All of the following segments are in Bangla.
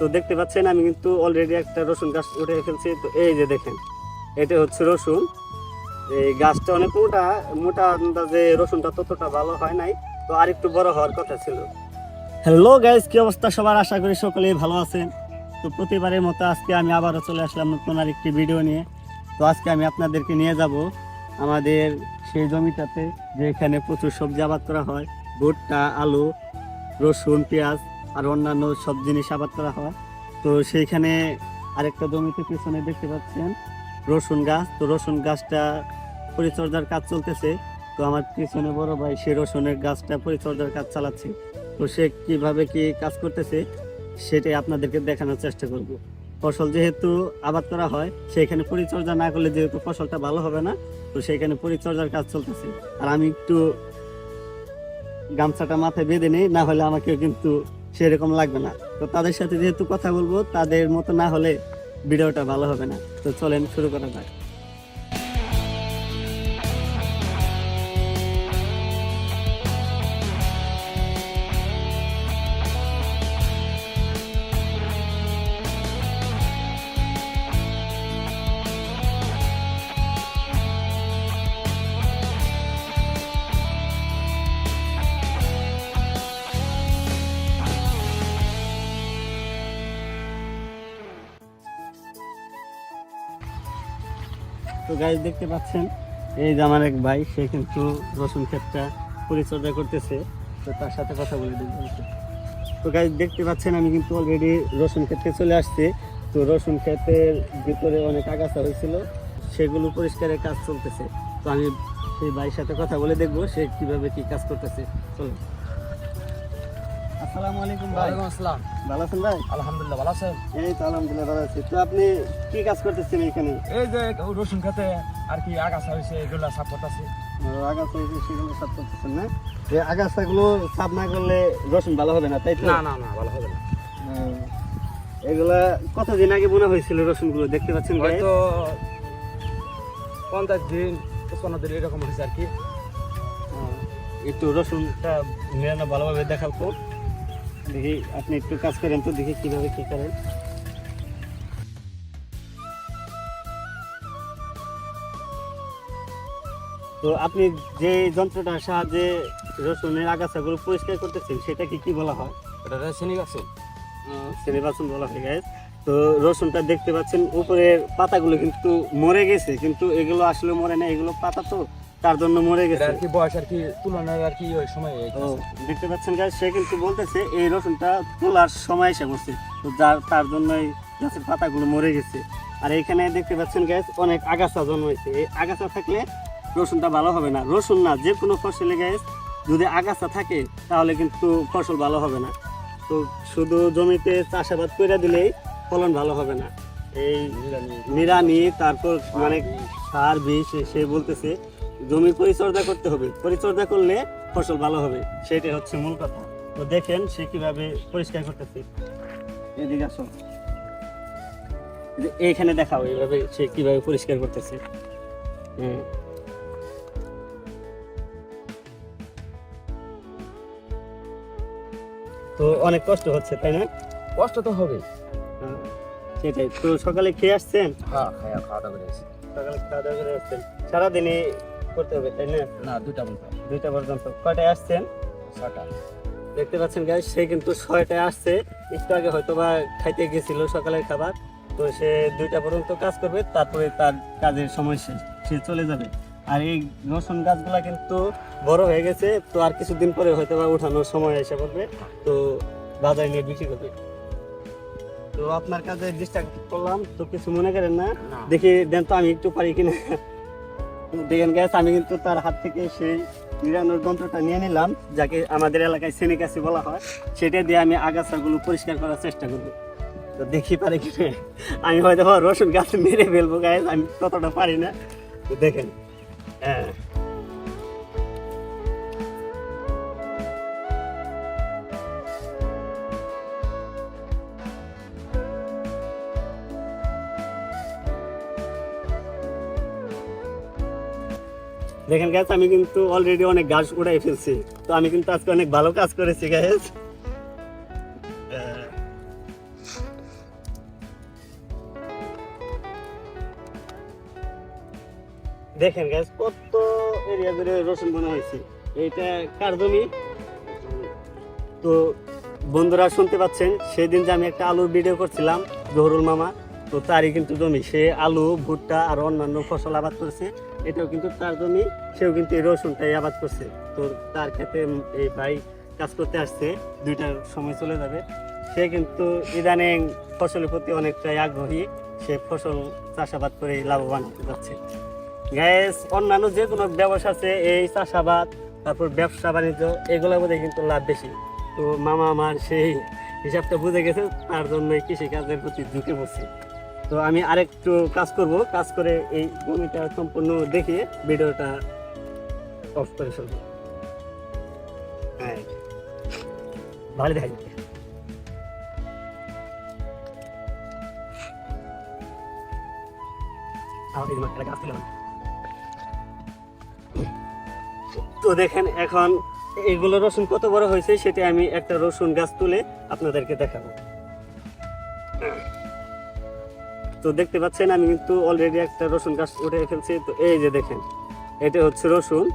তো দেখতে পাচ্ছেন, আমি কিন্তু অলরেডি একটা রসুন গাছ উঠে ফেলছি। তো এই যে দেখেন, এটা হচ্ছে রসুন। এই গাছটা অনেক মোটা মোটা আন্দাজে রসুনটা ততটা ভালো হয় নাই, তো আর একটু বড় হওয়ার কথা ছিল। হ্যালো গাইজ কি অবস্থা সবার? আশা করি সকলেই ভালো আছেন। তো প্রতিবারের মতো আজকে আমি আবারও চলে আসলাম নতুন আর একটি ভিডিও নিয়ে। তো আজকে আমি আপনাদেরকে নিয়ে যাব আমাদের সেই জমিটাতে, যেখানে প্রচুর সবজি আবাদ করা হয়। ভুট্টা, আলু, রসুন, পেঁয়াজ আর অন্যান্য সব জিনিস আবাদ করা হয়। তো সেইখানে আরেকটা জমিতে পিছনে দেখতে পাচ্ছেন রসুন গাছ। তো রসুন গাছটা পরিচর্যার কাজ চলতেছে। তো আমার পিছনে বড় ভাই, সে রসুনের গাছটা পরিচর্যার কাজ চালাচ্ছে। তো সে কীভাবে কি কাজ করতেছে সেটাই আপনাদেরকে দেখানোর চেষ্টা করব। ফসল যেহেতু আবাদ করা হয় সেখানে পরিচর্যা না করলে যেহেতু ফসলটা ভালো হবে না, তো সেখানে পরিচর্যার কাজ চলতেছে। আর আমি একটু গামছাটা মাথায় বেঁধে নেই, না হলে আমাকে কিন্তু সেরকম লাগবে না। তো তাদের সাথে যেহেতু কথা বলব, তাদের মতো না হলে ভিডিওটা ভালো হবে না। তো চলেন শুরু করা যাক। তো গাছ দেখতে পাচ্ছেন, এই যে আমার এক ভাই, সে কিন্তু রসুন ক্ষেতটা পরিচর্যা করতেছে। তো তার সাথে কথা বলে দিন তো। গাছ দেখতে পাচ্ছেন, আমি কিন্তু অলরেডি রসুন ক্ষেত্রে চলে আসছি। তো রসুন ক্ষেতের ভিতরে অনেক আগাছা হয়েছিল, সেগুলো পরিষ্কারের কাজ চলতেছে। তো আমি সেই ভাইয়ের সাথে কথা বলে দেখব, সে কীভাবে কী কাজ করতেছে। চলো আসসালামু আলাইকুম ভাই। আসসালাম। ভালো আছেন ভাই? আলহামদুলিল্লাহ ভালো আছেন? এই তো আলহামদুলিল্লাহ ভালো আছি। তো আপনি কি কাজ করতেছেন এখানে? এই যে রসুন খেতে আর কি আগাছা হয়েছে এগুলো সাপোর্ট আছে আগাছা সেগুলো সাফ করতেছেন না? এই আগাছাগুলো সাফ না করলে রসুন ভালো হবে না তাই তো? না না না ভালো হবে না। এগুলা কতদিন আগে মনে হয়েছিল রসুনগুলো? দেখতে পাচ্ছেন? হয়তো পঞ্চাশ দিন পঁচপান্ন দিন এরকম হয়েছে আর কি। একটু রসুনটা নিরানো ভালোভাবে দেখাবো। দেখি আপনি একটু কাজ করেন তো দেখি কীভাবে কী করেন। তো আপনি যে যন্ত্রটার সাহায্যে রসুনের আগাছাগুলো পরিষ্কার করতেছেন সেটাকে কি বলা হয়? এটা আছে সেলিবাসন বলা হয় guys। তো রসুনটা দেখতে পাচ্ছেন উপরের পাতাগুলো কিন্তু মরে গেছে কিন্তু এগুলো আসলে মরে না এগুলো পাতা তো। তার জন্য মরে গেছে। আর কি বয়স আর কি তুলনায় আর কি ওই সময় দেখতে পাচ্ছেন গাছ সে কিন্তু বলতেছে এই রসুনটা তোলার সময় এসে বসছে তো যার তার জন্যই গাছের পাতাগুলো মরে গেছে। আর এখানে দেখতে পাচ্ছেন গাছ অনেক আগাছা জন্মাইছে এই আগাছা থাকলে রসুনটা ভালো হবে না। রসুন না যে কোনো ফসলে গাছ যদি আগাছা থাকে তাহলে কিন্তু ফসল ভালো হবে না। তো শুধু জমিতে চাষাবাদ করে দিলেই ফলন ভালো হবে না। এই নিরানি তারপর মানে সার বিষ সে বলতেছে জমি পরিচর্যা করতে হবে। পরিচর্যা করলে ফসল ভালো হবে। সেটাই হচ্ছে মূল কথা। তো দেখেন সে কীভাবে পরিষ্কার করতেছে। এদিকে আসো। এইখানে দেখাও এইভাবে সে কীভাবে পরিষ্কার করতেছে। হুম। তো অনেক কষ্ট হচ্ছে তাই না? কষ্ট তো হবে। সেটাই। তো সকালে খেয়ে আসছেন? হ্যাঁ খাওয়া দাওয়া করে এসেছি। সকালে খাওয়া দাওয়া করে আসছেন। সারাদিনই করতে হবে তাই না? না দুটা বলতে দুইটা পর্যন্ত। কয়টায় আসছেন? ছটা দেখতে পাচ্ছেন গাইস সে কিন্তু ছয়টায় আসছে। একটু আগে হয়তো বা খাইতে গেছিল সকালের খাবার। তো সে দুইটা পর্যন্ত কাজ করবে তারপরে তার কাজের সময় শেষ সে চলে যাবে। আর এই রসুন গাছগুলা কিন্তু বড় হয়ে গেছে তো আর কিছুদিন পরে হয়তো বা উঠানোর সময় এসে পড়বে। তো বাজারে নিয়ে বিক্রি করবে। তো আপনার কাজে ডিস্টার্ব করলাম তো কিছু মনে করেন না? না। দেখি দেন তো আমি একটু পারি কিনা। দেখেন গ্যাস আমি কিন্তু তার হাত থেকে সেই নিরানোর যন্ত্রটা নিয়ে নিলাম, যাকে আমাদের এলাকায় সেনিকাসি বলা হয়। সেটা দিয়ে আমি আগাছাগুলো পরিষ্কার করার চেষ্টা করব। তো দেখি পারি কি আমি হয়তো রসুন গাছ মেরে ফেলব গায়ে আমি ততটা পারি না। দেখেন হ্যাঁ। দেখেন গ্যাস আমি কিন্তু অলরেডি অনেক গাছ উড়াই ফেলছি। তো আমি কিন্তু আজকে অনেক ভালো কাজ করেছি গ্যাস দেখেন গ্যাস কত এরিয়া ধরে রসুন বোনা হয়েছে। এইটা কার জমি? তো বন্ধুরা শুনতে পাচ্ছেন, সেদিন যে আমি একটা আলুর ভিডিও করছিলাম, জহরুল মামা তো তারই কিন্তু জমি, সে আলু, ভুট্টা আর অন্যান্য ফসল আবাদ করছে। এটাও কিন্তু তার জমি, সেও কিন্তু এই রসুনটাই আবাদ করছে। তো তার ক্ষেত্রে এই ভাই কাজ করতে আসছে, দুইটার সময় চলে যাবে। সে কিন্তু ইদানিং ফসলের প্রতি অনেকটাই আগ্রহী। সে ফসল চাষাবাদ করে লাভবান হতে যাচ্ছে। গ্যাস, অন্যান্য যে কোনো ব্যবসা আছে, এই চাষাবাদ, তারপর ব্যবসা বাণিজ্য এগুলোর মধ্যে কিন্তু লাভ বেশি। তো মামা আমার সেই হিসাবটা বুঝে গেছে, তার জন্য কৃষিকাজের প্রতি ঝুঁকে পড়ছে। তো আমি আরেকটু কাজ করব। কাজ করে এই জমিটা সম্পূর্ণ দেখিয়ে ভিডিওটা অফ করে ফেলব। হ্যাঁ। ভালো দেখা দিলাম তো দেখেন, এখন এগুলো রসুন কত বড় হয়েছে সেটা আমি একটা রসুন গাছ তুলে আপনাদেরকে দেখাবো। তো দেখতে পাচ্ছেন, আমি কিন্তু অলরেডি একটা রসুন গাছ উঠে ফেলছি। তো এই যে দেখেন, এটা হচ্ছে রসুন।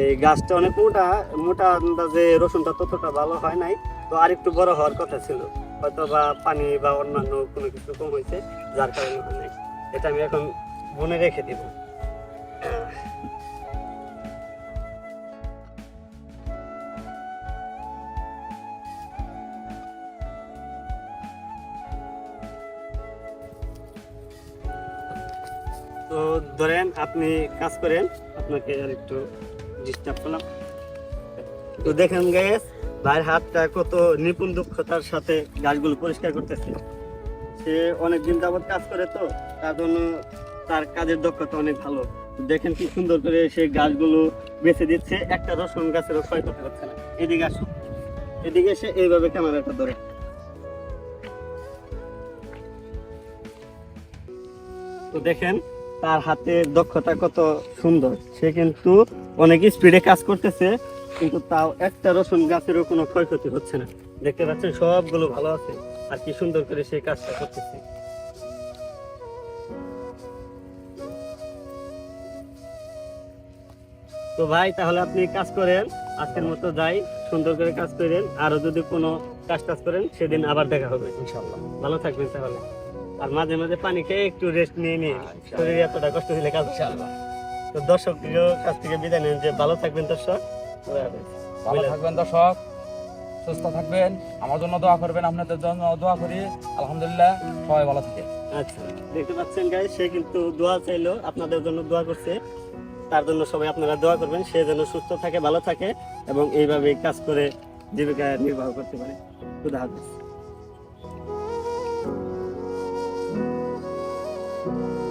এই গাছটা অনেক মোটা মোটা আন্দাজে রসুনটা ততটা ভালো হয় নাই। তো আরেকটু বড় হওয়ার কথা ছিল। হয়তো বা পানি বা অন্যান্য কোনো কিছু কম হয়েছে, যার কারণে এটা আমি এখন বনে রেখে দিব। তো ধরেন আপনি কাজ করেন, আপনাকে আর একটু ডিস্টার্ব করলাম। তো দেখেন গ্যাস ভাইয়ের হাতটা কত নিপুণ দক্ষতার সাথে গাছগুলো পরিষ্কার করতেছে। সে অনেক দিন যাবত কাজ করে তো, তার জন্য তার কাজের দক্ষতা অনেক ভালো। দেখেন কি সুন্দর করে সে গাছগুলো বেছে দিচ্ছে, একটা রসুন গাছেরও ক্ষয় করতে পারছে না। এদিকে আসুন। এদিকে এসে এইভাবে ক্যামেরাটা ধরে। তো দেখেন তার হাতের দক্ষতা কত সুন্দর। সে কিন্তু অনেক স্পিডে কাজ করতেছে, কিন্তু তাও একটা রসুন গাছেরও কোনো ক্ষয়ক্ষতি হচ্ছে না। দেখতে পাচ্ছেন সবগুলো ভালো আছে, আর কি সুন্দর করে সেই কাজটা করতেছে। তো ভাই, তাহলে আপনি কাজ করেন, আজকের মতো যাই, সুন্দর করে কাজ করেন। আরও যদি কোনো কাজ টাজ করেন, সেদিন আবার দেখা হবে ইনশাল্লাহ ভালো থাকবেন তাহলে। আর মাঝে মাঝে পানি খেয়ে একটু রেস্ট নিয়ে নিয়ে শরীরে এতটা কষ্ট দিলে কাজ। তো দর্শকদেরও কাছ থেকে বিদায় নেন যে ভালো থাকবেন দর্শক। ভালো থাকবেন দর্শক সুস্থ থাকবেন। আমার জন্য দোয়া করবেন আপনাদের জন্য দোয়া করি। আলহামদুলিল্লাহ সবাই ভালো থাকে আচ্ছা দেখতে পাচ্ছেন গাই সে কিন্তু দোয়া চাইলো আপনাদের জন্য দোয়া করছে। তার জন্য সবাই আপনারা দোয়া করবেন সে যেন সুস্থ থাকে ভালো থাকে এবং এইভাবে কাজ করে জীবিকা নির্বাহ করতে পারে। খুদা হাফেজ। Thank you.